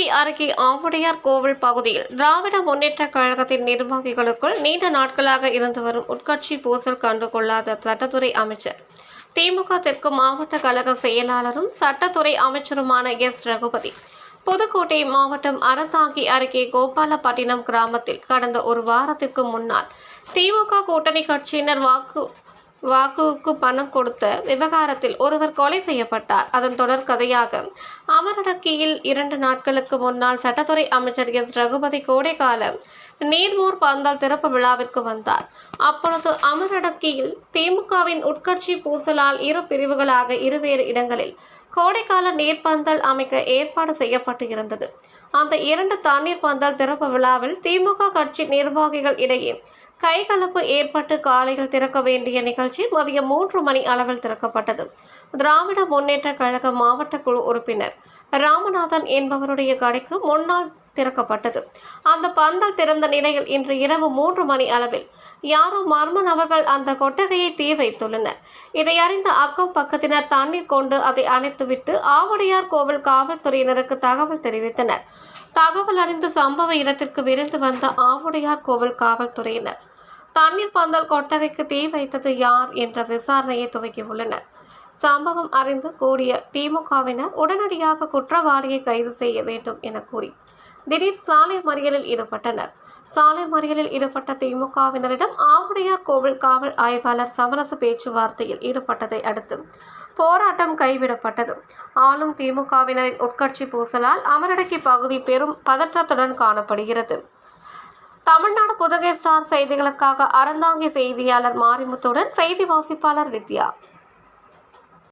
அறந்தாங்கி அருகே ஆவுடையார் கோவில் பகுதியில் திராவிட முன்னேற்றக் கழகத்தின் நிர்வாகிகளுக்குள் நீண்ட நாட்களாக இருந்து வரும் உட்கட்சி பூசல் கண்டுகொள்ளாத சட்டத்துறை அமைச்சர். திமுக தெற்கு மாவட்ட கழக செயலாளரும் சட்டத்துறை அமைச்சருமான எஸ். ரகுபதி புதுக்கோட்டை மாவட்டம் அறந்தாங்கி அருகே கோபாலப்பட்டினம் கிராமத்தில் கடந்த ஒரு வாரத்திற்கு முன்னால் திமுக கூட்டணி கட்சியினர் வாக்கு வாக்குவுக்கு பணம் கொடுத்த விவகாரத்தில் ஒருவர் கொலை செய்யப்பட்டார். அதன் தொடர் கதையாக அமரடக்கியில் இரண்டு நாட்களுக்கு முன்னால் சட்டத்துறை அமைச்சர் எஸ். ரகுபதி கோடைக்கால நீர்மூர் பந்தால் திறப்பு விழாவிற்கு வந்தார். அப்பொழுது அமரடக்கியில் திமுகவின் உட்கட்சி பூசலால் இரு பிரிவுகளாக இருவேறு இடங்களில் கோடைக்கால நீர்ப்பந்தல் அமைக்க ஏற்பாடு செய்யப்பட்டு இருந்தது. அந்த இரண்டு தண்ணீர் பந்தல் திறப்பு விழாவில் திமுக கட்சி நிர்வாகிகள் இடையே கைகலப்பு ஏற்பட்டு காலையில் திறக்க வேண்டிய நிகழ்ச்சி மதியம் மூன்று மணி அளவில் திறக்கப்பட்டது. திராவிட முன்னேற்ற கழக மாவட்ட குழு உறுப்பினர் ராமநாதன் என்பவருடைய கடைக்கு முன்னால் திறக்கப்பட்டது. அந்த பந்தல் திறந்த நிலையில் இன்று இரவு மூன்று மணி அளவில் யாரோ மர்ம நபர்கள் அந்த கொட்டகையை தீ வைத்துள்ளனர். இதை அறிந்த அக்கம் பக்கத்தினர் தண்ணீர் கொண்டு அதை அணைத்துவிட்டு ஆவுடையார் கோவில் காவல்துறையினருக்கு தகவல் தெரிவித்தனர். தகவல் அறிந்து சம்பவ இடத்திற்கு விரைந்து வந்த ஆவுடையார் கோவில் காவல்துறையினர் தண்ணீர் பந்தல் கொட்டகைக்கு தீ வைத்தது யார் என்ற விசாரணையை துவக்கியுள்ளனர் சம்பவம் அறிந்து கூடிய திமுகவினர் உடனடியாக குற்றவாளியை கைது செய்ய வேண்டும் என கூறி திடீர் சாலை மறியலில் ஈடுபட்டனர். சாலை மறியலில் ஈடுபட்ட திமுகவினரிடம் ஆவுடையார் கோவில் காவல் ஆய்வாளர் சமரச பேச்சுவார்த்தையில் ஈடுபட்டதை அடுத்து போராட்டம் கைவிடப்பட்டது. ஆளும் திமுகவினரின் உட்கட்சி பூசலால் அமரடக்கி பகுதி பெரும் பதற்றத்துடன் காணப்படுகிறது. தமிழ்நாடு புதுகை ஸ்டார் செய்திகளுக்காக அறந்தாங்கி செய்தியாளர் மாரிமுத்துடன் செய்தி வாசிப்பாளர் வித்யா.